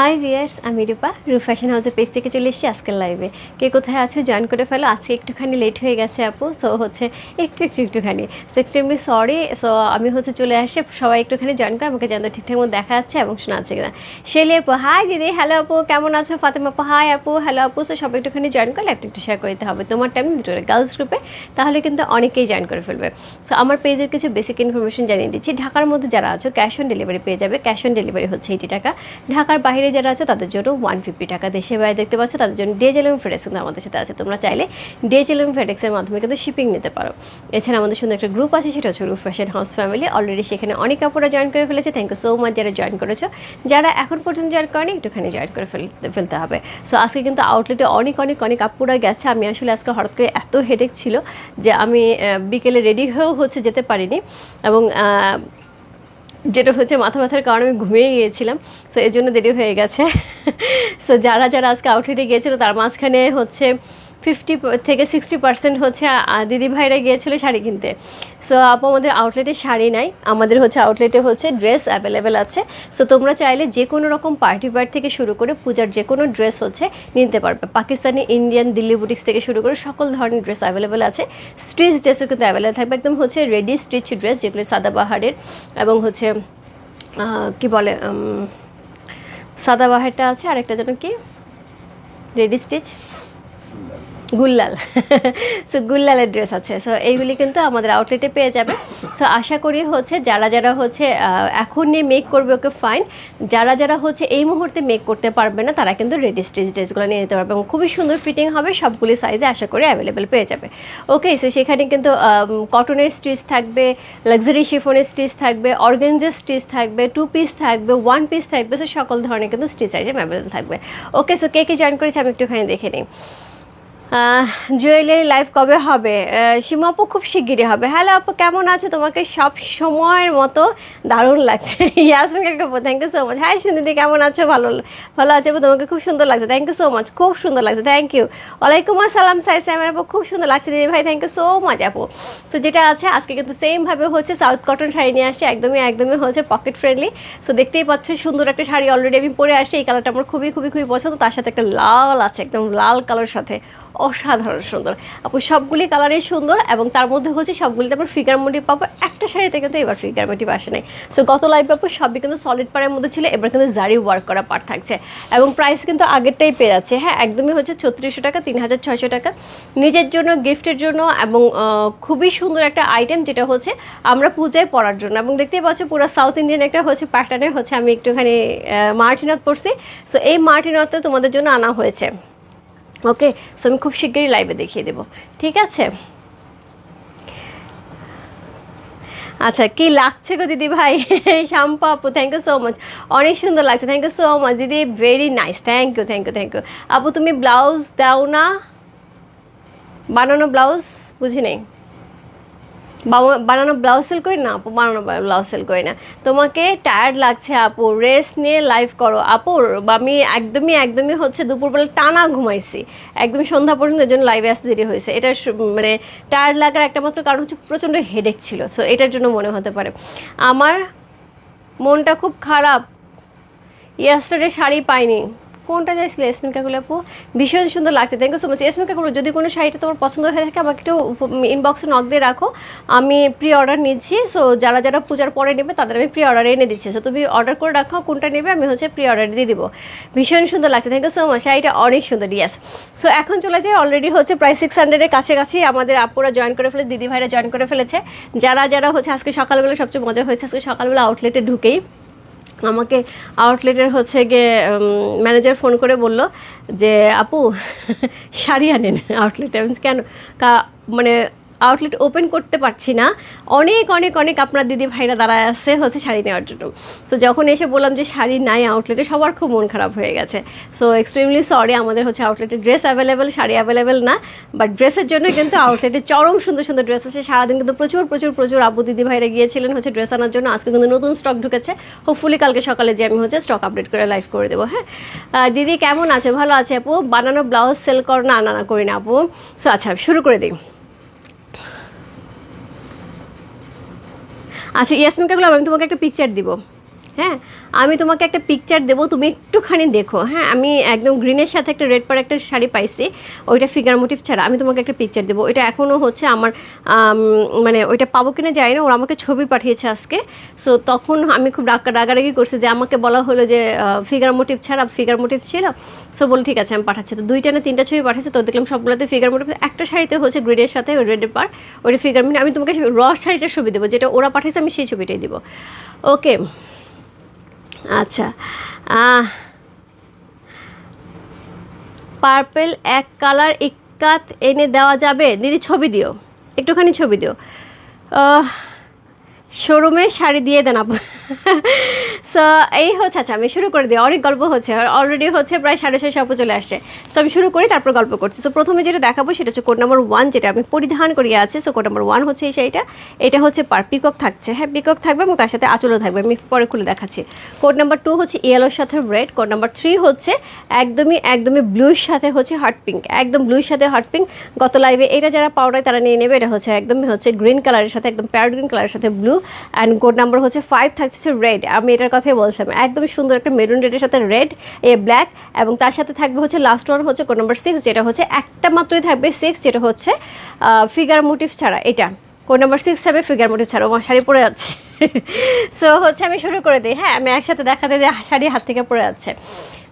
High viewers, আমি রূপা। রূপ fashion হাউসের পেজ থেকে চলে এসেছি আজকের লাইভে কে কোথায় আছে জয়েন করে ফেলো। আজকে একটুখানি লেট হয়ে গেছে আপু সো হচ্ছে একটু একটু, একটুখানি। সো এক্সট্রিমলি সরি সো আমি হচ্ছে চলে আসে, সবাই একটুখানি জয়েন করে, আমাকে জানতে ঠিকঠাক মতো দেখা যাচ্ছে এবং শোনা যাচ্ছে কিনা। শেলি আপু হাই দিদি হ্যালো আপু, কেমন আছো? ফাতেমা আপু হাই আপু হ্যালো আপু সো সবাই একটুখানি জয়েন করলে একটু একটু শেয়ার করে দিতে হবে। তোমার টাইম দুটো গার্লস গ্রুপে তাহলে কিন্তু অনেকেই জয়েন করে ফেলবে। সো আমার পেজের কিছু বেসিক ইনফরমেশন জানিয়ে দিচ্ছি। ঢাকার মধ্যে যারা আছো ক্যাশ অন ডেলিভারি পেয়ে যাবে। ক্যাশ অন ডেলিভারি হচ্ছে এইটি টাকা। ঢাকার বাইরে যারা আছে, তাদের জন্য ওয়ান ফিফটি টাকা দেশে বাইরে দেখতে পাচ্ছ, তাদের জন্য ডে জেলম ফেডেক্স কিন্তু আমাদের সাথে আছে। তোমরা চাইলে ডে জেলম ফেডেক্সের মাধ্যমে কিন্তু শিপিং নিতে পারো। এছাড়া আমাদের সুন্দর একটা গ্রুপ আছে, সেটা হচ্ছে ফ্যাশন হাউস ফ্যামিলি অলরেডি সেখানে অনেক কাপড়রা জয়েন করে ফেলেছে। থ্যাংক ইউ সো মাচ যারা জয়েন করেছ। যারা এখন পর্যন্ত জয়েন করেনি, একটুখানি জয়েন করে ফেলতে ফেলতে হবে। সো আজকে কিন্তু আউটলেটে অনেক অনেক অনেক কাপড়রা গেছে। আমি আসলে আজকে হঠাৎ করে এত হেডেক ছিল যে আমি বিকেলে রেডি হয়েও হচ্ছে যেতে পারিনি। এবং যেটা হচ্ছে মাথা ব্যথার কারণে আমি ঘুমিয়ে গিয়েছিলাম সো এর জন্য দেরি হয়ে গেছে। সো যারা যারা আজকে আউটলেটে গিয়েছিল, তার মাঝখানে হচ্ছে ফিফটি থেকে সিক্সটি পার্সেন্ট হচ্ছে দিদি ভাইরা গিয়েছিল শাড়ি কিনতে। সো আপু আমাদের আউটলেটে শাড়ি নাই, আমাদের হচ্ছে আউটলেটে হচ্ছে ড্রেস অ্যাভেলেবেল আছে। সো তোমরা চাইলে যে কোনো রকম পার্টি ওয়্যার থেকে শুরু করে পূজার যে কোনো ড্রেস হচ্ছে নিতে পারবে। পাকিস্তানি ইন্ডিয়ান দিল্লি বুটিক্স থেকে শুরু করে সকল ধরনের ড্রেস অ্যাভেলেবেল আছে। স্টিচ ড্রেসও কিন্তু অ্যাভেলেবেল থাকবে, একদম হচ্ছে রেডি স্টিচ ড্রেস যেগুলো সাদাবাহারের এবং হচ্ছে কি বলে সাদাবাহারটা আছে, আরেকটা যেন কি? রেডি স্টিচ গুল্লাল। সো গুল্লালের ড্রেস আছে। সো এইগুলি কিন্তু আমাদের আউটলেটে পেয়ে যাবে। সো আশা করি হচ্ছে যারা যারা হচ্ছে এখন নিয়ে মেক করবে ওকে ফাইন যারা যারা হচ্ছে এই মুহূর্তে মেক করতে পারবে না, তারা কিন্তু রেডি স্টিচ ড্রেসগুলো নিয়ে নিতে পারবে। এবং খুবই সুন্দর ফিটিং হবে, সবগুলি সাইজে আশা করি অ্যাভেলেবেল পেয়ে যাবে। ওকে সো সেখানে কিন্তু কটনের স্টিচ থাকবে লাক্সারি শিফনের স্টিচ থাকবে অর্গেঞ্জের স্টিচ থাকবে টু পিস থাকবে ওয়ান পিস থাকবে। সো সকল ধরনের কিন্তু স্টিচ আইটেম অ্যাভেলেবেল থাকবে। ওকে সো কে কে জয়েন করেছে আমি একটুখানি দেখে নিই। জুয়েলারি লাইভ কবে হবে? সীমা আপু খুব শিগগিরই হবে। হ্যালো আপু, কেমন আছো? তোমাকে সব সময়ের মতো দারুণ লাগছে। ইয়াসমিন কাকু থ্যাংক ইউ সো মাচ হ্যাঁ সুনিদি কেমন আছো? ভালো ভালো আছে আপু, তোমাকে খুব সুন্দর লাগছে। থ্যাংক ইউ সো মাচ খুব সুন্দর লাগছে। থ্যাংক ইউ ওয়ালাইকুম আসসালাম, সাই স্যামের আপু, খুব সুন্দর লাগছে। দিদি ভাই থ্যাংক ইউ সো মাচ আপু। সো যেটা আছে, আজকে কিন্তু সেমভাবে হচ্ছে সাউথ কটন শাড়ি নিয়ে আসছে। একদমই একদমই হচ্ছে পকেট ফ্রেন্ডলি সো দেখতেই পাচ্ছ, সুন্দর একটা শাড়ি অলরেডি আমি পরে আসি এই কালারটা আমার খুবই খুবই খুবই পছন্দ। তার সাথে একটা লাল আছে, একদম লাল কালার সাথে। অসাধারণ সুন্দর। আপু, সবগুলি কালারই সুন্দর এবং তার মধ্যে হচ্ছে সবগুলিতে আমরা ফিগার মোটিভ পাবো। একটা শাড়িতে কিন্তু এবার ফিগার মোটিভ আসে নাই। সো গত লাইভ আপু, সবই কিন্তু সলিড পাড়ের মধ্যে ছিল, এবার কিন্তু জারি ওয়ার্ক করা পার থাকছে। এবং প্রাইস কিন্তু আগেরটাই পেয়ে যাচ্ছে। হ্যাঁ একদমই হচ্ছে ছত্রিশশো টাকা, তিন হাজার ছয়শো টাকা। নিজের জন্য গিফটের জন্য এবং খুবই সুন্দর একটা আইটেম যেটা হচ্ছে আমরা পূজায় পরার জন্য। এবং দেখতেই পাচ্ছ পুরো সাউথ ইন্ডিয়ান একটা হচ্ছে প্যাটার্নের হচ্ছে আমি একটুখানি মার্টিনাথ পড়ছি সো এই মার্টিনাথটা তোমাদের জন্য আনা হয়েছে। ওকে? সো আমি খুব শিগগিরই লাইভে দেখিয়ে দেবো। ঠিক আছে? আচ্ছা কি লাগছে গো দিদি ভাই? শাম্পা আপু থ্যাংক ইউ সো মাচ অনেক সুন্দর লাগছে। থ্যাংক ইউ সো মাচ দিদি very nice thank you thank you thank you আপু, তুমি ব্লাউজ দাও না? বানানো ব্লাউজ বুঝি নেই? বানানো ব্লাউজ সেল করি না? আপু, বানানো ব্লাউজ সেল করি না। তোমাকে টায়ার্ড লাগছে, আপু রেস্ট নিয়ে লাইভ করো। আপুর আমি একদমই একদমই হচ্ছে দুপুরবেলা টানা ঘুমাইছি। একদম সন্ধ্যা পর্যন্ত এর জন্য লাইভে আসতে দেরি হয়েছে। এটা মানে টায়ার্ড লাগার একটা মাত্র কারণ হচ্ছে প্রচণ্ড হেডেক ছিল। সো এটার জন্য মনে হতে পারে। আমার মনটা খুব খারাপ। ইয়াস্টারডে শাড়ি পাইনি। কোনটা চাইছিলে? এসমিন কাকুল আপু? ভীষণ সুন্দর লাগছে। থ্যাংক ইউ সো মাচ এসমিন কাকুল যদি কোনো শাড়িটা তোমার পছন্দ হয়ে থাকে, আমাকে একটু ইনবক্সে নক দিয়ে রাখো। আমি প্রি অর্ডার নিচ্ছি। সো যারা যারা পূজার পরে নেবে, তাদের আমি প্রি অর্ডার এনে দিচ্ছি। সো তুমি অর্ডার করে রাখো, কোনটা নেবে, আমি হচ্ছে প্রি অর্ডার দিয়ে দিব। ভীষণ সুন্দর লাগছে। থ্যাংক ইউ সো মাচ শাড়িটা অনেক সুন্দর ইয়াস সো এখন চলে যায় অলরেডি হচ্ছে প্রায় সিক্স হান্ড্রেডের কাছাকাছি। আমাদের আপুরা জয়েন করে ফেলে দিদি ভাইরা জয়েন করে ফেলেছে। যারা যারা হচ্ছে আজকে সকালবেলা সবচেয়ে মজা হয়েছে, আজকে সকালবেলা আউটলেটে ঢুকেই। আমাকে আউটলেটের হচ্ছে গিয়ে ম্যানেজার ফোন করে বলল যে, আপু, শাড়ি আনেন আউটলেটে কেন? কা- মানে আউটলেট ওপেন করতে পারছি না। অনেক অনেক অনেক আপনার দিদি ভাইরা দাঁড়ায় আছে হচ্ছে শাড়ি নেওয়ার জন্য। সো যখন এসে বললাম যে শাড়ি নাই আউটলেটে সবার খুব মন খারাপ হয়ে গেছে। সো এক্সট্রিমলি সরি আমাদের হচ্ছে আউটলেটে ড্রেস অ্যাভেলেবেল শাড়ি অ্যাভেলেবেল না। বাট ড্রেসের জন্য কিন্তু আউটলেটে চরম সুন্দর সুন্দর ড্রেস আছে। সারাদিন কিন্তু প্রচুর প্রচুর প্রচুর আবু দিদি ভাইরা গিয়েছিলেন হচ্ছে ড্রেস আনার জন্য। আজকে কিন্তু নতুন স্টক ঢুকেছে। হোপফুলি কালকে সকালে যে আমি হচ্ছে স্টক আপডেট করে লাইভ করে দেবো হ্যাঁ? দিদি কেমন আছে? ভালো আছে আপু? বানানো ব্লাউজ সেল কর না না না, করি না আপু। সো আচ্ছা শুরু করে দিই। আচ্ছা ইয়াসমিন কাকুল আমি তোমাকে একটা পিকচার দিব। হ্যাঁ? আমি তোমাকে একটা পিকচার দেবো, তুমি একটুখানি দেখো। হ্যাঁ আমি একদম গ্রিনের সাথে একটা রেড পার একটা শাড়ি পাইছি, ওইটা ফিগার মোটিভ ছাড়া। আমি তোমাকে একটা পিকচার দেবো। এটা এখনও হচ্ছে আমার মানে ওইটা পাবো কিনা যাই না, ওরা আমাকে ছবি পাঠিয়েছে আজকে। সো তখন আমি খুব রাগ, রাগারাগি করছি যে আমাকে বলা হলো যে ফিগার মোটিভ ছাড়া ফিগার মোটিভ ছিল। সো বল ঠিক আছে, আমি পাঠাচ্ছি। তো দুইটা না তিনটা ছবি পাঠাচ্ছি তো দেখলাম সবগুলোতে ফিগার মোটিভ একটা শাড়িতে হচ্ছে গ্রিনের সাথে, ওই রেডের পার ওইটা ফিগার আমি তোমাকে র শাড়িটার ছবি দেবো, যেটা ওরা পাঠিয়েছে আমি সেই ছবিটাই দেবো। ওকে আচ্ছা। পার্পেল এক কালার এক কাত এনে দেওয়া যাবে। দিদি, ছবি দিও। একটুখানি ছবি দিও। শোরুমে শাড়ি দিয়ে দেন আপু। সো এই হচ্ছে আচ্ছা আমি শুরু করে দিই। অনেক গল্প হচ্ছে অলরেডি হচ্ছে প্রায় সাড়ে ছয়শো আপু চলে আসছে। সো আমি শুরু করি, তারপর গল্প করছি। সো প্রথমে যেটা দেখাবো, সেটা হচ্ছে কোড নাম্বার ওয়ান যেটা আমি পরিধান করিয়ে আছে। সো কোড নাম্বার ওয়ান হচ্ছে এই শাড়িটা। এটা হচ্ছে পার পিকক থাকছে। হ্যাঁ পিকক থাকবে এবং তার সাথে আঁচলও থাকবে। আমি পরে খুলে দেখাচ্ছি। কোড নাম্বার টু হচ্ছে ইয়েলোর সাথে রেড কোড নাম্বার থ্রি হচ্ছে একদমই একদমই ব্লুর সাথে হচ্ছে হট পিঙ্ক একদম ব্লুর সাথে হট পিঙ্ক গত লাইভে এটা যারা পাউডার তারা নিয়ে নেবে। এটা হচ্ছে একদমই হচ্ছে গ্রিন কালারের সাথে, একদম প্যারট গ্রিন কালারের সাথে ব্লু অ্যান্ড কোড নাম্বার হচ্ছে ফাইভ থাকছে রেড আমি এটার কথাই বলছিলাম। একদমই সুন্দর একটা মেরুন রেডের সাথে রেড এ ব্ল্যাক এবং তার সাথে থাকবে হচ্ছে লাস্ট ওয়ান হচ্ছে কোড নাম্বার সিক্স যেটা হচ্ছে একটা মাত্রই থাকবে সিক্স যেটা হচ্ছে ফিগার মোটিভ ছাড়া এটা। কোড নাম্বার সিক্স হবে ফিগার মোটিভ ছাড়া, আমার শাড়ি পরে যাচ্ছে সো হচ্ছে আমি শুরু করে দিই। হ্যাঁ আমি একসাথে দেখাতে দিয়ে শাড়ি হাত থেকে পড়ে যাচ্ছে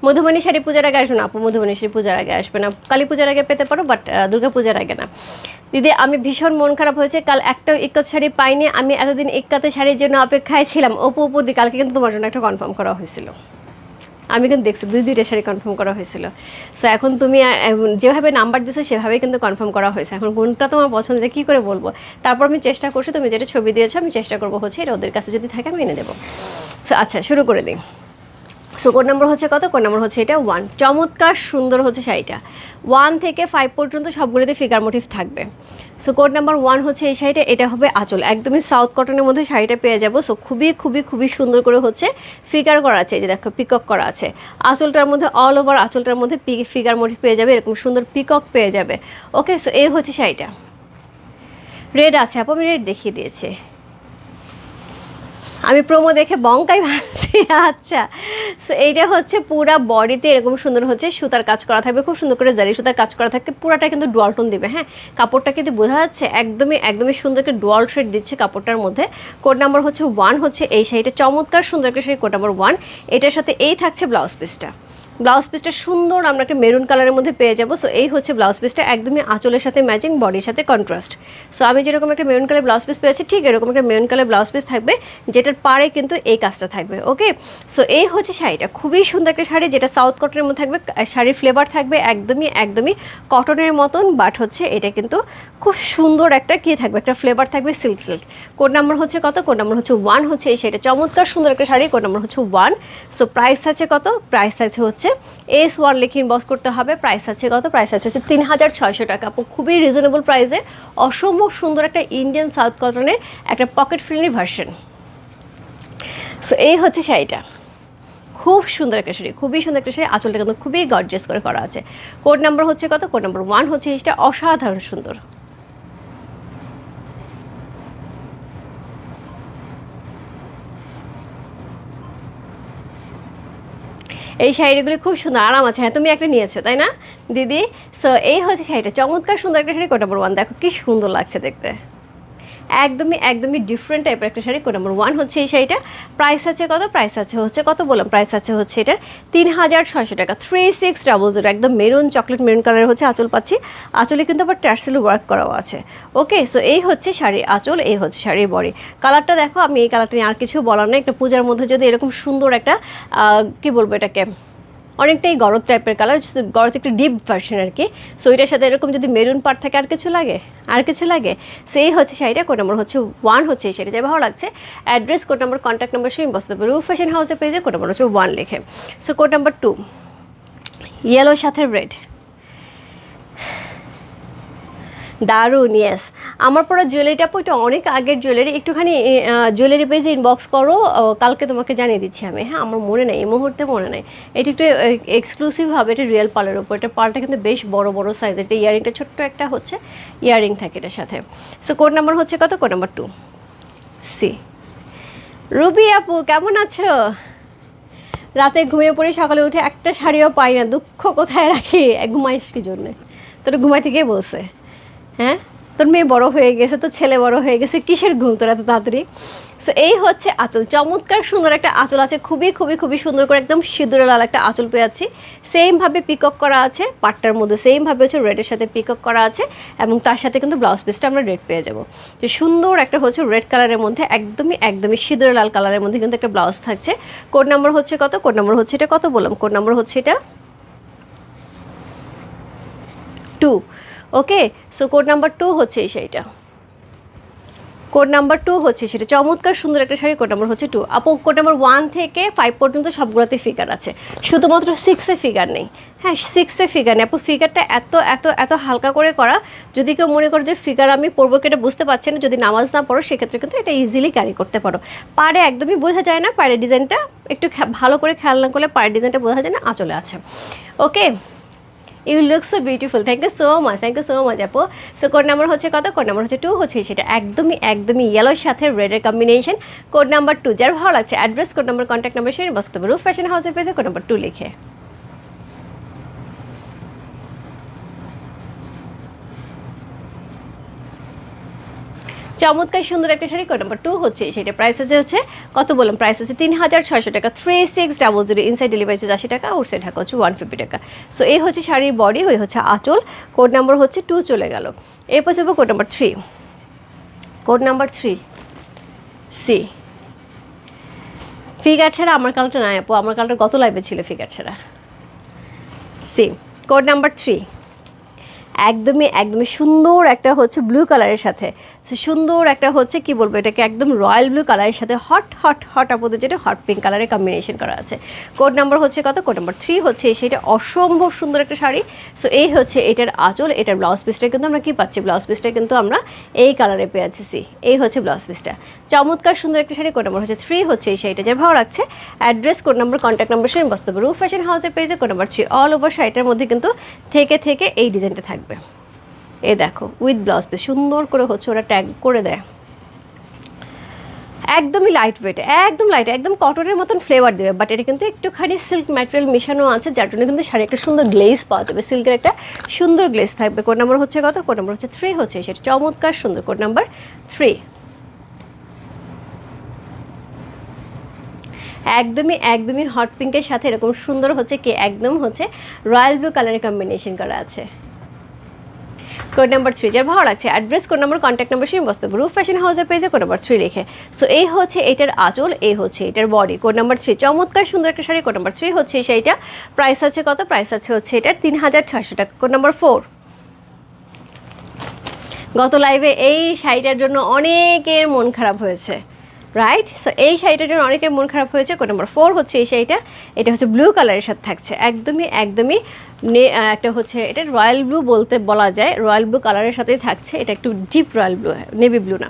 মধুবনী শাড়ি পূজার আগে আসবে না আপু, মধুবনী শাড়ি পূজার আগে আসবে না। কালী পূজার আগে পেতে পারো বাট দুর্গা পূজার আগে না। দিদি, আমি ভীষণ মন খারাপ হয়েছে। কাল একটাও ইক্কাত শাড়ি পাইনি। আমি এতদিন ইক্কাতে শাড়ির জন্য অপেক্ষায় ছিলাম। অপু অপু দি, কালকে কিন্তু তোমার জন্য একটা কনফার্ম করা হয়েছিল। আমি কিন্তু দেখছি, দুই দুইটা শাড়ি কনফার্ম করা হয়েছিল। সো এখন তুমি যেভাবে নাম্বার দিছো, সেভাবেই কিন্তু কনফার্ম করা হয়েছে। এখন কোনটা তোমার পছন্দ কী করে বলব? তারপর আমি চেষ্টা করছি, তুমি যেটা ছবি দিয়েছ, আমি চেষ্টা করব হচ্ছে এটা ওদের কাছে যদি থাকে, আমি এনে দেবো। সো আচ্ছা শুরু করে দিই। সো কোড নাম্বার হচ্ছে কত? কোড নাম্বার হচ্ছে এটা ওয়ান চমৎকার, সুন্দর হচ্ছে শাড়িটা। ওয়ান থেকে ফাইভ পর্যন্ত সবগুলোতে ফিগার মোটিভ থাকবে। সো কোড নাম্বার ওয়ান হচ্ছে এই শাড়িটা, এটা হবে আঁচল। একদমই সাউথ কটনের মধ্যে শাড়িটা পেয়ে যাব। সো খুবই খুবই খুবই সুন্দর করে হচ্ছে ফিগার করা আছে। যে দেখো পিকক করা আছে। আঁচলটার মধ্যে অল ওভার আঁচলটার মধ্যে ফিগার মোটিভ পেয়ে যাবে। এরকম সুন্দর পিকক পেয়ে যাবে। ওকে সো এই হচ্ছে শাড়িটা। রেড আছে। আপু, আমি রেড দেখিয়ে দিয়েছি। আমি প্রোমো দেখে বঙ্কাই ভাবছি আচ্ছা। সো এইটা হচ্ছে পুরা বডিতে এরকম সুন্দর হচ্ছে সুতার কাজ করা থাকবে, খুব সুন্দর করে জারি সুতার কাজ করা থাকবে, পুরাটা কিন্তু ডুয়ালটন দেবে হ্যাঁ? কাপড়টা কিন্তু বোঝা যাচ্ছে একদমই একদমই সুন্দর করে ডুয়াল শেড দিচ্ছে কাপড়টার মধ্যে। কোড নাম্বার হচ্ছে ওয়ান হচ্ছে এই শাড়িটা চমৎকার সুন্দর করে শাড়ি কোড নাম্বার ওয়ান এটার সাথে এই থাকছে ব্লাউজ পিসটা ব্লাউজ পিসটা সুন্দর, আমরা একটা মেরুন কালারের মধ্যে পেয়ে যাব। সো এই হচ্ছে ব্লাউজ পিসটা, একদমই আঁচলের সাথে ম্যাচিং বডির সাথে কন্ট্রাস্ট সো আমি যেরকম একটা মেরুন কালার ব্লাউজ পিস পেয়েছি, ঠিক এরকম একটা মেরুন কালার ব্লাউজ পিস থাকবে, যেটার পারে কিন্তু এই কাজটা থাকবে ওকে সো এই হচ্ছে শাড়িটা, খুবই সুন্দর একটা শাড়ি, যেটা সাউথ কটনের মধ্যে থাকবে শাড়ির ফ্লেভার থাকবে, একদমই একদমই কটনের মতন বাট হচ্ছে এটা কিন্তু খুব সুন্দর একটা কী থাকবে, একটা ফ্লেভার থাকবে সিল্ক সিল্ক কোড নাম্বার হচ্ছে কত? কোড নাম্বার হচ্ছে ওয়ান হচ্ছে এই শাড়িটা, চমৎকার সুন্দর একটা শাড়ি কোড নাম্বার হচ্ছে ওয়ান সো প্রাইস আছে কত? প্রাইস আছে হচ্ছে এস ওয়ান লিখে ইনবক্স করতে হবে প্রাইস আছে কত? প্রাইস আছে হচ্ছে তিন হাজার ছয়শো টাকা। খুবই রিজনেবল প্রাইসে অসম্ভব সুন্দর একটা ইন্ডিয়ান সাউথ কটনের একটা পকেট ফ্রেন্ডলি ভার্সন সো এই হচ্ছে শাড়িটা। খুব সুন্দর একটা শাড়ি, খুবই সুন্দর একটা শাড়ি, আঁচলটা কিন্তু খুবই গর্জেস করে করা আছে। কোড নাম্বার হচ্ছে কত? কোড নাম্বার ওয়ান হচ্ছে এটা অসাধারণ সুন্দর। এই শাড়িগুলি খুব সুন্দর, আরাম আছে। হ্যাঁ তুমি একটা নিয়েছো, তাই না? দিদি সো এই হচ্ছে শাড়িটা। চমৎকার সুন্দর একটা শাড়ি, কটা পরবান দেখো, কি সুন্দর লাগছে দেখতে। একদমই একদমই ডিফারেন্ট টাইপের একটা শাড়ি। কোড নাম্বার ওয়ান হচ্ছে এই শাড়িটা। প্রাইস আছে কত? প্রাইস আছে হচ্ছে, কত বললাম? প্রাইস আছে হচ্ছে এটা তিন হাজার ছয়শো টাকা। থ্রি সিক্স ডাবল জিরো একদম মেরুন চকলেট মেরুন কালার হচ্ছে আঁচল পাচ্ছি। আঁচলে কিন্তু আবার টার্সেল ওয়ার্ক করাও আছে। ওকে সো এই হচ্ছে শাড়ি আঁচল, এই হচ্ছে শাড়ির বডি। কালারটা দেখো, আমি এই কালারটা নিয়ে আর কিছু বলার নেই। একটা পূজার মধ্যে যদি এরকম সুন্দর একটা কি বলব এটাকে? অনেকটাই গরদ টাইপের কালার গরদ একটু ডিপ ভার্সন আর কি। সো এটার সাথে এরকম যদি মেরুন পার থাকে, আর কিছু লাগে? আর কিছু লাগে? সেই হচ্ছে শাড়িটা কোড নাম্বার হচ্ছে ওয়ান হচ্ছে এই শাড়ি যাই ভালো লাগছে। Address code number contact number সেই বসতে পারবে ফ্যাশন হাউসের পেজে কোড নম্বর হচ্ছে ওয়ান লেখে। সো কোড নাম্বার টু ইয়েলোর সাথে রেড দারুণ ইয়েস আমার পরা জুয়েলারিটা আপু, এটা অনেক আগের জুয়েলারি একটুখানি জুয়েলারি পেজে ইনবক্স করো কালকে তোমাকে জানিয়ে দিচ্ছি আমি। হ্যাঁ আমার মনে নেই, এই মুহূর্তে মনে নেই। এটা একটু এক্সক্লুসিভ হবে, এটা রিয়েল পার্লের উপর। এটা পার্লটা কিন্তু বেশ বড় বড় সাইজ এটা ইয়ারিংটা ছোট্ট একটা হচ্ছে ইয়ারিং থাকে এটার সাথে। সো কোড নাম্বার হচ্ছে কত? Code number two C Ruby আপু, কেমন আছো? রাতে ঘুমিয়ে পড়ে, সকালে উঠে একটা শাড়িও পাই না। দুঃখ কোথায় রাখি? ঘুমাইস কি জন্যে? তোর ঘুমাই থেকেই বলছে। হ্যাঁ? তোর মেয়ে বড় হয়ে গেছে তো ছেলে বড় হয়ে গেছে, কিসের ঘুম তোর এত তাড়াতাড়ি? সো এই হচ্ছে আঁচল। চমৎকার সুন্দর একটা আঁচল আছে, খুবই খুবই খুবই সুন্দর করে একদম সিঁদুরে লাল একটা আঁচল পেয়ে যাচ্ছি। সেমভাবে পিকক করা আছে, পাটটার মধ্যে সেমভাবে হচ্ছে রেডের সাথে পিকক করা আছে, এবং তার সাথে কিন্তু ব্লাউজ পিসটা আমরা রেড পেয়ে যাব। যে সুন্দর একটা হচ্ছে রেড কালারের মধ্যে, একদমই একদমই সিঁদুরে লাল কালারের মধ্যে কিন্তু একটা ব্লাউজ থাকছে। কোড নাম্বার হচ্ছে কত? কোড নাম্বার হচ্ছে এটা কত বললাম? কোড নাম্বার হচ্ছে এটা? Two okay so code number two হচ্ছে এই শাড়িটা। কোড নাম্বার টু হচ্ছে সেটা চমৎকার সুন্দর একটা শাড়ি কোড নাম্বার হচ্ছে টু আপু কোড নাম্বার ওয়ান থেকে ফাইভ পর্যন্ত সবগুলোতে ফিগার আছে। শুধুমাত্র সিক্সে ফিগার নেই। হ্যাঁ সিক্সে ফিগার নেই। আপু ফিগারটা এত এত এত হালকা করে করা, যদি কেউ মনে করো যে ফিগার আমি পড়ব কেটে বুঝতে পারছি না, যদি নামাজ না পড়ো, সেক্ষেত্রে কিন্তু এটা ইজিলি ক্যারি করতে পারো। পারে একদমই বোঝা যায় না পায়ের ডিজাইনটা একটু ভালো করে খেয়াল না করলে পায়ের ডিজাইনটা বোঝা যায় না, আঁচলে আছে। Okay you look so beautiful thank you so much thank you so much আপু সো কোড নাম্বার হচ্ছে কত? কোড নাম্বার হচ্ছে টু হচ্ছে সেটা। একদমই একদমই ইয়েলোর সাথে রেডের কম্বিনেশন কোড নাম্বার টু যার ভালো লাগছে address code number contact number সেই বস্তব রুফ ফ্যাশন হাউসের পেজে কোড নাম্বার টু লিখে। চমৎকার সুন্দর একটা শাড়ি কোড নাম্বার টু হচ্ছে, সেটা প্রাইস আছে হচ্ছে, কত বললাম প্রাইস আছে তিন হাজার ছয়শো টাকা three six double zero inside delivery charge আশি টাকা আউটসাইড ঢাকা হচ্ছে ওয়ান ফিফটি টাকা। সো এই হচ্ছে শাড়ির বডি ওই হচ্ছে আঁচল কোড নাম্বার হচ্ছে টু চলে গেল। এরপর যাব code number three code number three C figure ছাড়া আমার কালটা নাই আপু, আমার কালটা গত লাইভে ছিল ফিগার ছাড়া। সি কোড নাম্বার থ্রি একদমই একদমই সুন্দর একটা হচ্ছে ব্লু কালারের সাথে। সো সুন্দর একটা হচ্ছে কি বলব, এটাকে একদম রয়্যাল ব্লু কালারের সাথে হট হট হট আপুদের যেটা হট পিঙ্ক কালারের কম্বিনেশন করা আছে। কোড নাম্বার হচ্ছে কত? কোড নাম্বার থ্রি হচ্ছে সেটা অসম্ভব সুন্দর একটা শাড়ি। সো এই হচ্ছে এটার আঁচল, এটার ব্লাউজ পিসটা কিন্তু আমরা কি পাচ্ছি? ব্লাউজ পিসটা কিন্তু আমরা এই কালারে পেয়ে সি এই হচ্ছে ব্লাউজ পিসটা চমৎকার সুন্দর একটা শাড়ি। কোড নাম্বার হচ্ছে থ্রি হচ্ছে এই শাড়িটা যার ভালো লাগছে। Address code number contact number Sen বসতে পারব ফ্যাশন হাউসের পেজে code number three all over শাড়িটার মধ্যে কিন্তু থেকে থেকে এই ডিজাইনটা থাকবে এই দেখো উইথ ব্লাউজ পিস সুন্দর করে হচ্ছে ওরা ট্যাগ করে দেয়। একদমই লাইট ওয়েট একদম লাইট একদম কটনের মতন ফ্লেভার দেবে বাট এটা কিন্তু একটুখানি সিল্ক ম্যাটেরিয়াল মেশানো আছে, যার জন্য কিন্তু শাড়ি একটা সুন্দর গ্লেজ পাওয়া যাবে। সিল্কের একটা সুন্দর গ্লেজ থাকবে। কোড নাম্বার হচ্ছে কত? কোড নাম্বার হচ্ছে থ্রি হচ্ছে সেটা চমৎকার, সুন্দর। কোড নাম্বার থ্রি একদমই একদমই হট পিঙ্কের সাথে এরকম সুন্দর হচ্ছে কি, একদম হচ্ছে রয়্যাল ব্লু কালারের কম্বিনেশন করা আছে। কোড নাম্বার থ্রি যার ভালো লাগছে address code number contact number সেই বসতে রুফ ফ্যাশন হাউসের পেজে কোড নাম্বার থ্রি লিখে। সো এই হচ্ছে এটার আঁচল, এই হচ্ছে এটার বডি কোড নাম্বার থ্রি চমৎকার সুন্দর একটা শাড়ি কোড নাম্বার থ্রি হচ্ছে শাড়িটা প্রাইস আছে কত? প্রাইস আছে হচ্ছে এটার তিন হাজার ছয়শো টাকা। কোড নাম্বার ফোর গত লাইভে এই শাড়িটার জন্য অনেকের মন খারাপ হয়েছে। রাইট সো এই শাড়িটার অনেকের মন খারাপ হয়েছে। কোড নাম্বার ফোর হচ্ছে এই শাড়িটা। এটা হচ্ছে ব্লু কালারের সাথে থাকছে। একদমই একদমই একটা হচ্ছে, এটা রয়্যাল ব্লু বলতে বলা যায়। রয়্যাল ব্লু কালারের সাথেই থাকছে। এটা একটু deep royal blue navy blue না।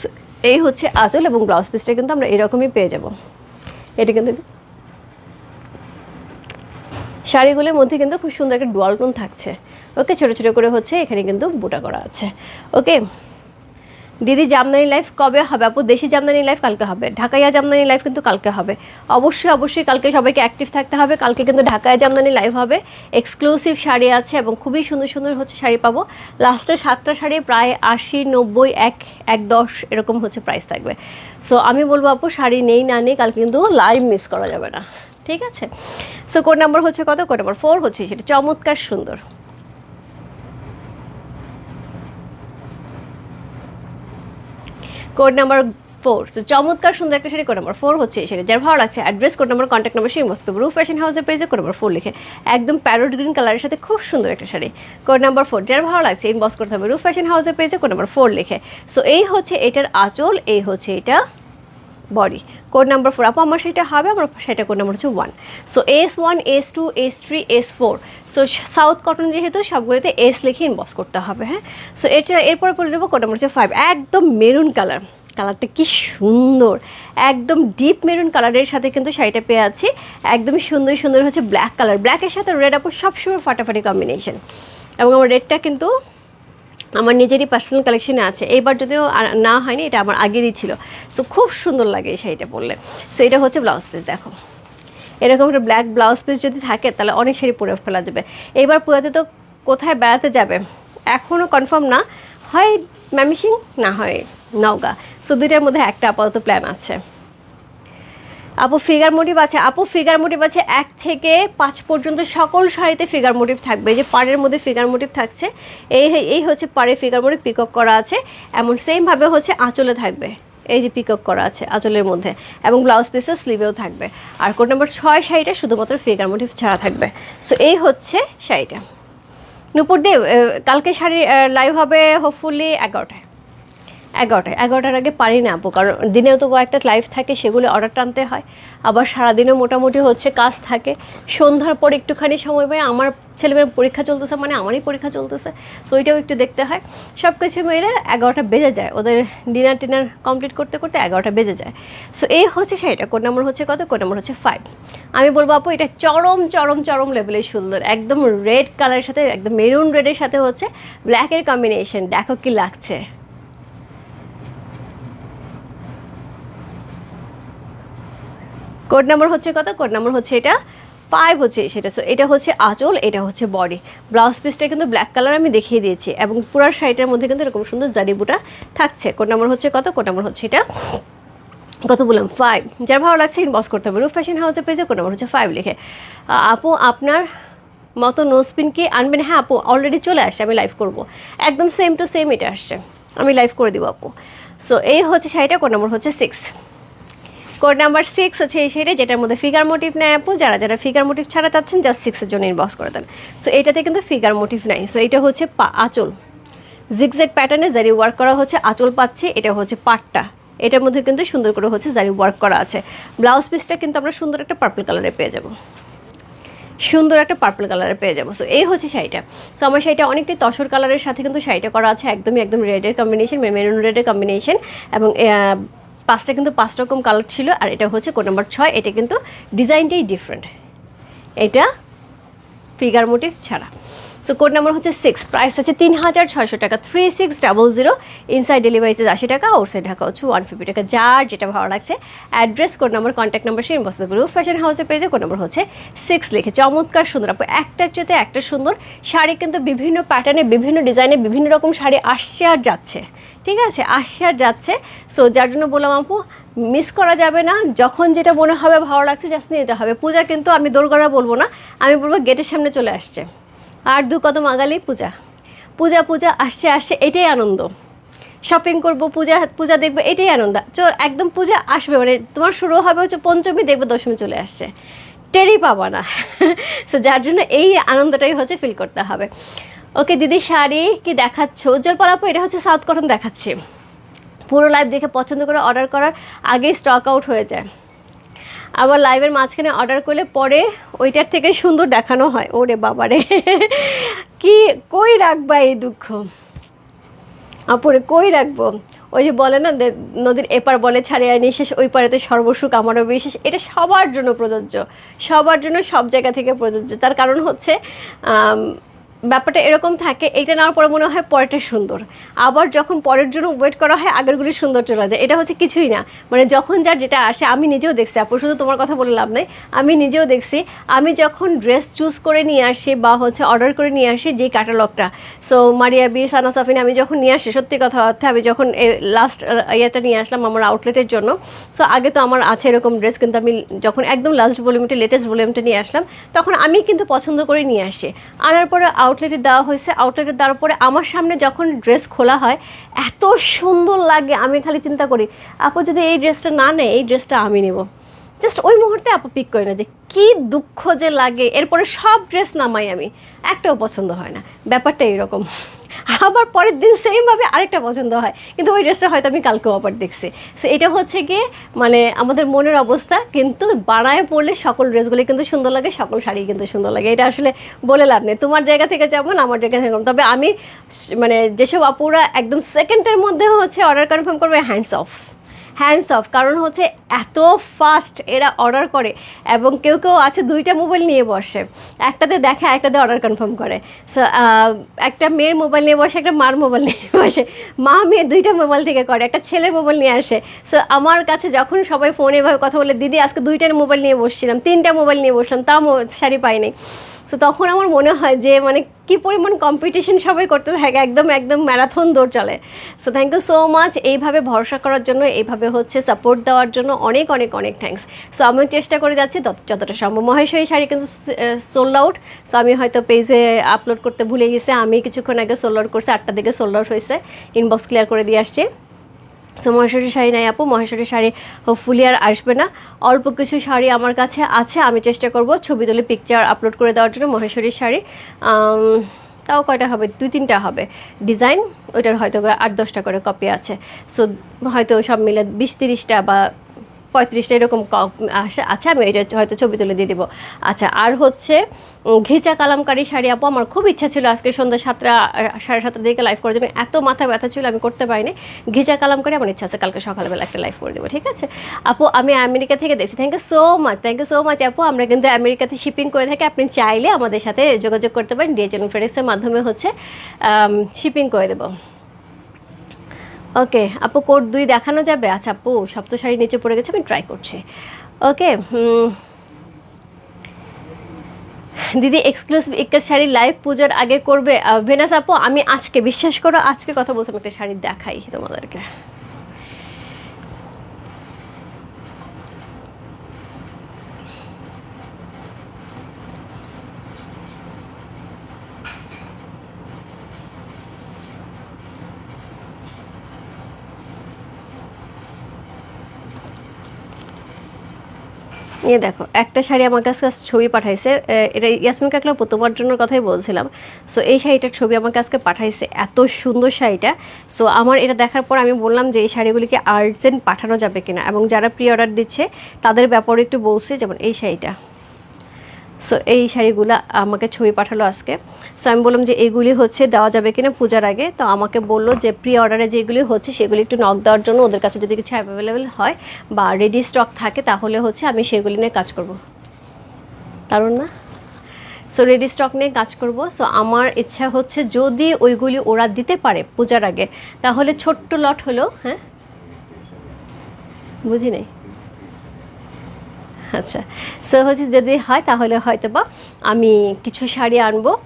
সো এই হচ্ছে আঁচল এবং ব্লাউজ পিসটা কিন্তু আমরা এরকমই পেয়ে যাব। এটা কিন্তু শাড়িগুলোর মধ্যে কিন্তু খুব সুন্দর একটা ডুয়াল থাকছে। ওকে, ছোটো ছোটো করে হচ্ছে এখানে কিন্তু বুটা করা আছে। ওকে দিদি জামদানি লাইফ কবে হবে? আপু, দেশি জামদানি লাইফ কালকে হবে। ঢাকাইয়া জামদানি লাইফ কিন্তু কালকে হবে। অবশ্যই অবশ্যই কালকে সবাইকে অ্যাক্টিভ থাকতে হবে। কালকে কিন্তু ঢাকায় জামদানি লাইভ হবে। এক্সক্লুসিভ শাড়ি আছে এবং খুবই সুন্দর সুন্দর হচ্ছে শাড়ি পাবো। লাস্টে সাতটা শাড়ি, প্রায় আশি, নব্বই, এক এক, দশ এরকম হচ্ছে প্রাইস থাকবে। সো আমি বলব আপু, শাড়ি নেই, না নেই, কালকে কিন্তু লাইভ মিস করা যাবে না। ঠিক আছে? সো কোড নাম্বার হচ্ছে কত? কোড নাম্বার ফোর হচ্ছে সেটা। চমৎকার সুন্দর। Code number four. সো চমৎকার সুন্দর একটা শাড়ি, কোড নাম্বার ফোর হচ্ছে এই শাড়ি যার ভালো লাগছে address code number contact number, সেই মস্ত রুফ ফ্যাশন হাউসের পেজে কোড নাম্বার ফোর লিখে একদম প্যারোট গ্রিন কালারের সাথে খুব সুন্দর একটা শাড়ি। কোড নাম্বার ফোর যার ভালো লাগছে ইনবক্স করতে হবে রুফ ফ্যাশন হাউসের পেজে কোড নাম্বার ফোর লিখে। সো এই হচ্ছে এটার আঁচল, এই হচ্ছে এটা বডি কোড নাম্বার ফোর আপু আমার সেটা হবে, আমার সেটা কোড নাম্বার হচ্ছে one so S one S two S three S four so south cotton যেহেতু সবগুলোতে এস লিখে ইনবক্স করতে হবে হ্যাঁ? সো এটা এরপরে বলে দেবো কোড নাম্বার হচ্ছে ফাইভ একদম মেরুন কালার কালারটা কি সুন্দর। একদম ডিপ মেরুন কালারের সাথে কিন্তু শাড়িটা পেয়ে আছি। একদমই সুন্দর সুন্দর হচ্ছে ব্ল্যাক কালার ব্ল্যাকের সাথে রেড আপু সবসময় ফাটাফাটি কম্বিনেশন এবং আমার রেডটা কিন্তু আমার নিজেরই পার্সোনাল কালেকশনে আছে। এইবার যদিও না হয়নি, এটা আমার আগেরই ছিল। সো খুব সুন্দর লাগে এই শাড়িটা পরলে। সো এটা হচ্ছে ব্লাউজ পিস দেখো। এরকম একটা ব্ল্যাক ব্লাউজ পিস যদি থাকে, তাহলে অনেক শাড়ি পরে ফেলা যাবে। এইবার পুরাতে তো কোথায় বেড়াতে যাবে? এখনও কনফার্ম না। হয় ম্যামিসিং না হয় নওগাঁ। সো দুইটার মধ্যে একটা আপাতত প্ল্যান আছে। আপু ফিগার মোটিভ আছে। আপু ফিগার মোটিভ আছে। এক থেকে পাঁচ পর্যন্ত সকল শাড়িতে ফিগার মোটিভ থাকবে। এই যে পাড়ের মধ্যে ফিগার মোটিভ থাকছে, এই এই হচ্ছে পাড়ে ফিগার মোটিভ পিকক করা আছে। এমন সেমভাবে হচ্ছে আঁচলে থাকবে। এই যে পিকক করা আছে আঁচলের মধ্যে। এবং ব্লাউজ পিসের স্লিভেও থাকবে। আর কোড নম্বর ছয় শাড়িটা শুধুমাত্র ফিগার মোটিভ ছাড়া থাকবে। সো এই হচ্ছে শাড়িটা। নুপুর দেব কালকে শাড়ি লাইভ হবে হোপফুলি এগারোটায়। এগারোটায়। এগারোটার আগে পারি না আপু, কারণ দিনেও তো কয়েকটা লাইভ থাকে, সেগুলো অর্ডার টানতে হয়। আবার সারাদিনও মোটামুটি হচ্ছে কাজ থাকে। সন্ধ্যার পর একটুখানি সময় পাই, আমার ছেলেমেয়ের পরীক্ষা চলতেছে মানে আমারই পরীক্ষা চলতেছে সো ওইটাও একটু দেখতে হয়। সব কিছু মিলে এগারোটা বেজে যায়। ওদের ডিনার টিনার কমপ্লিট করতে করতে এগারোটা বেজে যায়। সো এই হচ্ছে সেটা কোড নম্বর হচ্ছে কত? কোড নম্বর হচ্ছে ফাইভ আমি বলব আপু, এটা চরম চরম চরম লেভেলে সুন্দর। একদম রেড কালারের সাথে, একদম মেরুন রেডের সাথে হচ্ছে ব্ল্যাকের কম্বিনেশন দেখো কি লাগছে। কোড নাম্বার হচ্ছে কত? কোড নাম্বার হচ্ছে এটা ফাইভ হচ্ছে সেটা। সো এটা হচ্ছে আঁচল, এটা হচ্ছে বডি ব্লাউজ পিসটা কিন্তু ব্ল্যাক কালার আমি দেখিয়ে দিয়েছি এবং পুরো শাড়িটার মধ্যে কিন্তু এরকম সুন্দর জারি বুটা থাকছে। কোড নাম্বার হচ্ছে কত? কোড নাম্বার হচ্ছে এটা কত বললাম? ফাইভ যার ভালো লাগছে ইনবক্স করতে হবে। রুফ ফ্যাশন হাউসের পেজে কোড নাম্বার হচ্ছে ফাইভ লিখে। আপু, আপনার মতো নোসপিন কি আনবেন? হ্যাঁ আপু অলরেডি চলে আসছে, আমি লাইভ করব। একদম সেম টু সেম এটা আসছে। আমি লাইভ করে দিব, আপু। সো এই হচ্ছে শাড়িটা, কোড নাম্বার হচ্ছে সিক্স কোড নাম্বার সিক্স হচ্ছে এই শাড়ি যেটার মধ্যে ফিগার মোটিভ নেয় আপু। যারা যারা ফিগার মোটিভ ছাড়া চাচ্ছেন জাস্ট সিক্সের জন্য ইনবক্স করে দেন। সো এইটাতে কিন্তু ফিগার মোটিভ নাই। সো এটা হচ্ছে আঁচল। জিগজ্যাগ প্যাটার্নে জারি ওয়ার্ক করা হচ্ছে, আঁচল পাচ্ছে, এটা হচ্ছে পাটটা। এটার মধ্যে কিন্তু সুন্দর করে হচ্ছে জারি ওয়ার্ক করা আছে। ব্লাউজ পিসটা কিন্তু আমরা সুন্দর একটা পার্পল কালারে পেয়ে যাব। সুন্দর একটা পার্পল কালারে পেয়ে যাব। সো এই হচ্ছে শাড়িটা। সো আমার শাড়িটা অনেকটাই তসর কালারের সাথে কিন্তু শাড়িটা করা আছে, একদমই, একদম রেডের কম্বিনেশন মেরুন রেডের কম্বিনেশন এবং পাঁচটা কিন্তু পাঁচ রকম কালার ছিল আর এটা হচ্ছে কোড নাম্বার ছয়, এটা কিন্তু ডিজাইনটাই ডিফারেন্ট এটা ফিগার মোটিভ ছাড়া। সো কোড নাম্বার হচ্ছে সিক্স প্রাইস আছে তিন হাজার ছয়শো টাকা three six double zero inside delivery charge আশি টাকা আউটসাইড ঢাকা হচ্ছে ওয়ান ফিফটি টাকা, যার যেটা ভালো লাগছে। Address code number contact number সেই বসতে পারব ফ্যাশন হাউসের পেজে কোড নাম্বার হচ্ছে সিক্স লিখে। চমৎকার সুন্দর, আপু, একটার চেতে একটা সুন্দর, শাড়ি কিন্তু বিভিন্ন প্যাটার্নে বিভিন্ন ডিজাইনে বিভিন্ন রকম শাড়ি আসছে আর যাচ্ছে। ঠিক আছে? আসছে আর যাচ্ছে। সো যার জন্য বললাম, আপু মিস করা যাবে না। যখন যেটা মনে হবে, ভালো লাগছে জাস্ট নিয়ে যেতে হবে। পূজা কিন্তু আমি দোরগড়া বলব না, আমি বলব গেটের সামনে চলে আসছে। আর দু কদম আগালেই পূজা। পূজা পূজা, আসছে আসছে, এটাই আনন্দ। শপিং করব, পূজা পূজা দেখব, এটাই আনন্দ। চো, একদম পূজা আসবে মানে তোমার শুরু হবে হচ্ছে পঞ্চমী, দেখবে দশমী চলে আসছে। টেরি পাবা না। সো যার জন্য এই আনন্দটাই হচ্ছে ফিল করতে হবে। ওকে, দিদি শাড়ি কি দেখাচ্ছ? উজ্জ্বল পলাপু এটা হচ্ছে সাউথ কটন দেখাচ্ছি। পুরো লাইভ দেখে পছন্দ করে অর্ডার করার আগেই স্টক আউট হয়ে যায়। আবার লাইভের মাঝখানে অর্ডার করলে পরে ওইটার থেকে সুন্দর দেখানো হয়। ওরে বাবারে। কি, কই রাখবা এই দুঃখ? আপরে কই রাখব? ওই যে বলে না নদীর এপার বলে ছাড়িয়ে নিঃশেষ ওই পারেতে সর্বসুখ, আমারও বিশেষ। এটা সবার জন্য প্রযোজ্য। সবার জন্য সব জায়গা থেকে প্রযোজ্য। তার কারণ হচ্ছে ব্যাপারটা এরকম থাকে, এইটা নেওয়ার পরে মনে হয় পরেরটা সুন্দর। আবার যখন পরের জন্য ওয়েট করা হয়, আগেরগুলি সুন্দর চলে যায়। এটা হচ্ছে কিছুই না। মানে যখন যার যেটা আসে, আমি নিজেও দেখছি। আপু, শুধু তোমার কথা বলে লাভ নেই। আমি নিজেও দেখছি। আমি যখন ড্রেস চুজ করে নিয়ে আসি বা হচ্ছে অর্ডার করে নিয়ে আসি যেই ক্যাটালগটা সো মারিয়া বি সানা সাফিন আমি যখন নিয়ে আসি, সত্যি কথা অর্থে আমি যখন লাস্ট ইয়েটা নিয়ে আসলাম আমার আউটলেটের জন্য সো আগে তো আমার আছে এরকম ড্রেস কিন্তু আমি যখন একদম লাস্ট ভলিউমটা লেটেস্ট ভলিউমটা নিয়ে আসলাম, তখন আমি কিন্তু পছন্দ করে নিয়ে আসি। আনার পরে আউটলেটে দেওয়া হয়েছে। আউটলেটে দেওয়ার পরে আমার সামনে যখন ড্রেস খোলা হয়, এত সুন্দর লাগে, আমি খালি চিন্তা করি, আপু যদি এই ড্রেসটা না নেয়, এই ড্রেসটা আমি নেব। জাস্ট ওই মুহূর্তে আপু পিক করে না যে কি দুঃখ যে লাগে। এরপরে সব ড্রেস নামাই আমি। একটাও পছন্দ হয় না। ব্যাপারটা এরকম। আবার পরের দিন সেমভাবে আরেকটা পছন্দ হয়। কিন্তু ওই ড্রেসটা হয়তো আমি কালকেও আবার দেখছি। সো এটা হচ্ছে গিয়ে মানে আমাদের মনের অবস্থা। কিন্তু বানায় পড়লে সকল ড্রেসগুলি কিন্তু সুন্দর লাগে, সকল শাড়ি কিন্তু সুন্দর লাগে। এটা আসলে বলে লাভ নেই। তোমার জায়গা থেকে যেমন, আমার জায়গা থেকে। তবে আমি মানে যেসব আপুরা একদম সেকেন্ডের মধ্যে হচ্ছে অর্ডার কনফার্ম করবে হ্যান্ডস অফ হ্যান্ডস অফ কারণ হচ্ছে এত ফাস্ট এরা অর্ডার করে এবং কেউ কেউ আছে দুইটা মোবাইল নিয়ে বসে। একটাতে দেখে, একটাতে অর্ডার কনফার্ম করে। সো একটা মেয়ের মোবাইল নিয়ে বসে, একটা মার মোবাইল নিয়ে বসে। মা মেয়ে দুইটা মোবাইল থেকে করে, একটা ছেলের মোবাইল নিয়ে আসে। সো আমার কাছে যখন সবাই ফোনে এভাবে কথা বলে, দিদি, আজকে দুইটার মোবাইল নিয়ে বসছিলাম, তিনটা মোবাইল নিয়ে বসলাম, তাও শাড়ি পাইনি। সো তখন আমার মনে হয় যে মানে কি পরিমাণ কম্পিটিশন সবাই করতে থাকে একদম একদম ম্যারাথন দৌড় চলে। So thank you so much এইভাবে ভরসা করার জন্য, এইভাবে হচ্ছে সাপোর্ট দেওয়ার জন্য অনেক অনেক অনেক থ্যাংকস সো আমিও চেষ্টা করে যাচ্ছি যতটা সম্ভব। মহেশ এই শাড়ি কিন্তু সোল্ড আউট সো আমি হয়তো পেজে আপলোড করতে ভুলে গেছে। আমি কিছুক্ষণ আগে সোল্ড আউট করছি আটটা দিকে সোল্ড আউট হয়েছে। ইনবক্স ক্লিয়ার করে দিয়ে আসছি। সো মহেশ্বরী শাড়ি নাই আপু, মহেশ্বরী শাড়ি হোপফুলি আর আসবে না। অল্প কিছু শাড়ি আমার কাছে আছে, আমি চেষ্টা করব ছবি তুলে পিকচার আপলোড করে দেওয়ার জন্য মহেশ্বরী শাড়ি। তাও কয়টা হবে? দুই তিনটা হবে। ডিজাইন ওইটার হয়তো আট দশটা করে কপি আছে। সো হয়তো সব মিলে বিশ তিরিশটা বা পঁয়ত্রিশটা এরকম আছে, আমি এটা হয়তো ছবি তুলে দিয়ে দিব। আচ্ছা আর হচ্ছে ঘেচা কালামকারি শাড়ি, আপু, আমার খুব ইচ্ছা ছিল আজকে সন্ধ্যা সাতটা সাড়ে সাতটার দিকে লাইভ করার জন্য। এত মাথা ব্যথা ছিল, আমি করতে পারিনি। ঘেচা কালামকারী, আমার ইচ্ছা আছে কালকে সকালবেলা একটা লাইভ করে দেবো, ঠিক আছে? আপু, আমি আমেরিকা থেকে দেখছি। Thank you so much thank you so much আপু। আমরা কিন্তু আমেরিকাতে শিপিং করে থাকি। আপনি চাইলে আমাদের সাথে যোগাযোগ করতে পারেন। ডিএচএন ফেডেক্সের মাধ্যমে হচ্ছে শিপিং করে দেবো। ওকে, আপু কোড দুই দেখানো যাবে? আচ্ছা আপু, সপ্ত শাড়ি নিচে পড়ে গেছে, আমি ট্রাই করছি। ওকে দিদি এক্সক্লুসিভ একটা শাড়ি লাইভ পুজোর আগে করবে। ভেনাস আপু, আমি আজকে, বিশ্বাস করো, আজকে কথা বলছি, আমি একটা শাড়ি দেখাই তোমাদেরকে। নিয়ে দেখো, একটা শাড়ি আমার কাছে ছবি পাঠাইছে এটা ইয়াসমিন কাকলা প্রথমবার জন্য কথাই বলছিলাম। সো এই শাড়িটার ছবি আমার কাছে পাঠাইছে, এত সুন্দর শাড়িটা। সো আমার এটা দেখার পর আমি বললাম যে এই শাড়িগুলিকে আর্জেন্ট পাঠানো যাবে কিনা, এবং যারা প্রি অর্ডার দিচ্ছে, তাদের ব্যাপারে একটু বলছে, যেমন এই শাড়িটা। সো এই শাড়িগুলো আমাকে ছবি পাঠালো আজকে। সো আমি বললাম যে এইগুলি হচ্ছে দেওয়া যাবে কিনা পূজার আগে। তো আমাকে বলল যে প্রি অর্ডারে যেগুলি হচ্ছে সেগুলি একটু নক দেওয়ার জন্য ওদের কাছে যদি কিছু অ্যাভেলেবেল হয় বা রেডি স্টক থাকে তাহলে হচ্ছে আমি সেগুলি নিয়ে কাজ করব। কারণ না? সো রেডি স্টক নিয়ে কাজ করব। সো আমার ইচ্ছা হচ্ছে যদি ওইগুলি ওরা দিতে পারে পূজার আগে, তাহলে ছোট্ট লট হলো হ্যাঁ? বুঝি নাই? আচ্ছা সো হচ্ছে যদি হয় তাহলে হয়তো বা আমি কিছু শাড়ি আনব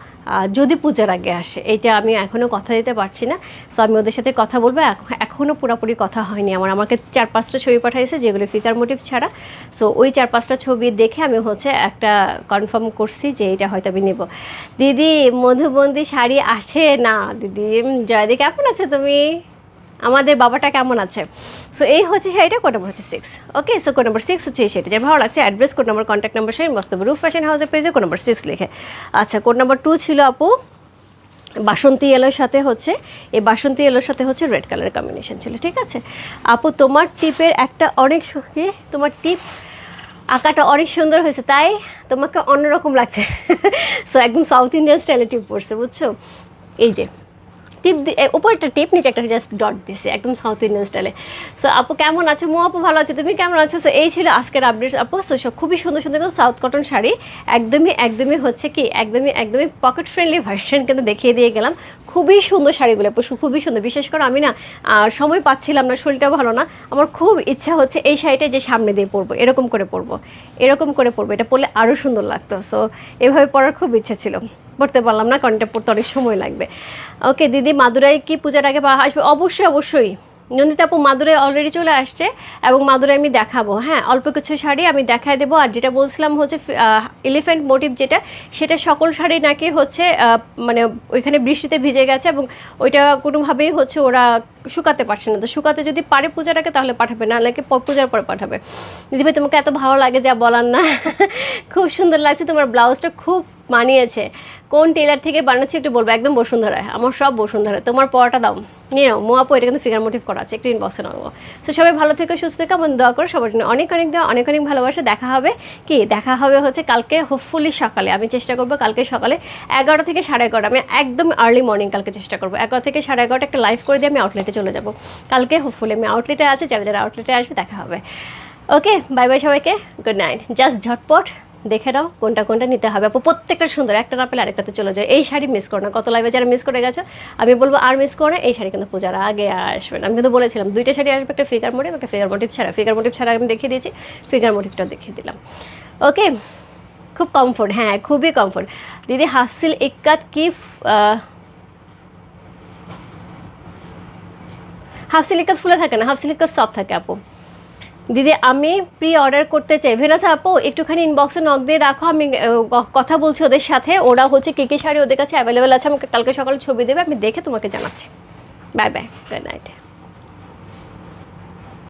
যদি পূজার আগে আসে, এইটা আমি এখনও কথা দিতে পারছি না সো আমি ওদের সাথে কথা বলব, এখ- এখনও পুরোপুরি কথা হয়নি আমার, আমাকে চার পাঁচটা ছবি পাঠাইছে, যেগুলো ফিকার মোটিভ ছাড়া সো ওই চার পাঁচটা ছবি দেখে আমি হচ্ছে একটা কনফার্ম করছি যে এটা হয়তো আমি নেব। দিদি, মধুবন্দি শাড়ি আসে না? দিদি জয়দি কেমন আছে তুমি? আমাদের বাবাটা কেমন আছে? সো এই হচ্ছে শাড়িটা কোড নম্বর হচ্ছে six okay so code number six হচ্ছে শাড়িটা। যে ভালো লাগছে address code number contact number সেই মস্ত রুফ ফ্যাশন হাউসের পেজে কোড নম্বর সিক্স লিখে। আচ্ছা কোড নাম্বার টু ছিল আপু, বাসন্তী এলোর সাথে হচ্ছে, এই বাসন্তী এলোর সাথে হচ্ছে রেড কালার কম্বিনেশন ছিল, ঠিক আছে? আপু, তোমার টিপের একটা অনেক সু- কি? তোমার টিপ আঁকাটা অনেক সুন্দর হয়েছে, তাই তোমাকে অন্যরকম লাগছে। সো একদম সাউথ ইন্ডিয়ান স্টাইলে টিপ পড়ছে বুঝছ? এই যে। টিপ উপরটা টিপ নিচে একটা জাস্ট ডট দিছে, একদম সাউথ ইন্ডিয়ান স্টাইলে সো আপু কেমন আছো? মো আপু ভালো আছে, তুমি কেমন আছো? সো এই ছিল আজকের আপডেট আপু। সো সব খুবই সুন্দর সুন্দর কিন্তু সাউথ কটন শাড়ি, একদমই একদমই হচ্ছে কি, একদমই একদমই পকেট ফ্রেন্ডলি ভার্সন কিন্তু দেখিয়ে দিয়ে গেলাম। খুবই সুন্দর শাড়িগুলো, আপু খুবই সুন্দর। বিশেষ করে আমি না সময় পাচ্ছিলাম না শরীরটা ভালো না। আমার খুব ইচ্ছা হচ্ছে এই শাড়িটা যে সামনে দিয়ে পরবো, এরকম করে পরবো, এরকম করে পরবো। এটা পরলে আরও সুন্দর লাগতো। সো এভাবে পরার খুব ইচ্ছে ছিল। পড়তে পারলাম না, কারণ পড়তে অনেক সময় লাগবে। ওকে, দিদি, মাদুরাই কি পূজার আগে আসবে? অবশ্যই অবশ্যই। নন্দিতা আপু, মাদুরাই অলরেডি চলে আসছে এবং মাদুরাই আমি দেখাবো। হ্যাঁ অল্প কিছু শাড়ি আমি দেখায় দেবো। আর যেটা বলছিলাম হচ্ছে এলিফ্যান্ট মোটিভ যেটা, সেটা সকল শাড়ি নাকি হচ্ছে মানে ওইখানে বৃষ্টিতে ভিজে গেছে এবং ওইটা কোনোভাবেই হচ্ছে ওরা শুকাতে পারছে না। তো শুকাতে যদি পারে আগে, তাহলে পাঠাবে, না নাকি পূজার পরে পাঠাবে। দিদিভাই তোমাকে এত ভালো লাগে যা বলার না। খুব সুন্দর লাগছে, তোমার ব্লাউজটা খুব মানিয়েছে। কোন টেলার থেকে বানাচ্ছি একটু বলব। একদম বসুন্ধরা আমার সব বসুন্ধরা তোমার পড়াটা দাও। নিয়ে নাও। মোয়াপো এটা কিন্তু ফিগার মোটিভ করা আছে। একটু ইনবক্সে নেব তো সবাই ভালো থেকে, সুস্থ থেকে। আমার দোয়া করো সবার জন্য অনেক অনেক দেওয়া অনেক অনেক ভালোবাসা। দেখা হবে কি? দেখা হবে হচ্ছে কালকে হোপফুলি সকালে। আমি চেষ্টা করব কালকে সকালে এগারোটা থেকে সাড়ে এগারোটা। আমি একদম আর্লি মর্নিং কালকে চেষ্টা করব। এগারো থেকে সাড়ে এগারোটা একটা লাইভ করে দিয়ে আমি আউটলেটে চলে যাব। কালকে হোপফুলি আমি আউটলেটে আছে। যারা যারা আউটলেটে আসবে, দেখা হবে। ওকে বাই বাই সবাইকে। গুড নাইট জাস্ট ঝটপট। দেখে নাও কোনটা কোনটা নিতে হবে। আপু প্রত্যেকটা সুন্দর একটা না পেলে আরেকটাতে চলে যায়। এই শাড়ি মিস করো না। কত লাইভে যারা মিস করে গেছো আমি বলব আর মিস করে এই শাড়ি কিন্তু পূজার আগে আসবে আমি কিন্তু বলেছিলাম দুইটা শাড়ি আসবে একটা ফিগার মোটিভ একটা ফিগার মোটিভ ছাড়া। ফিগার মোটিভ ছাড়া আমি দেখিয়ে দিয়েছি ফিগার মোটিভটা দেখিয়ে দিলাম। ওকে খুব কমফোর্ট হ্যাঁ খুবই কমফোর্ট দিদি হাফসিল ইক্কাত কি আহ, হাফ সিলিকাস ফুলে থাকে না হাফ সিলিকাস সফট থাকে আপু। দিদি, আমি প্রি অর্ডার করতে চাই। ভেনাস আপু, একটুখানি ইনবক্সে নক দিয়ে রাখো, আমি কথা বলছি ওদের সাথে। ওরা হচ্ছে কে কে শাড়ি ওদের কাছে অ্যাভেলেবেল আছে, আমাকে কালকে সকালে ছবি দেবে, আমি দেখে তোমাকে জানাচ্ছি। Bye bye good night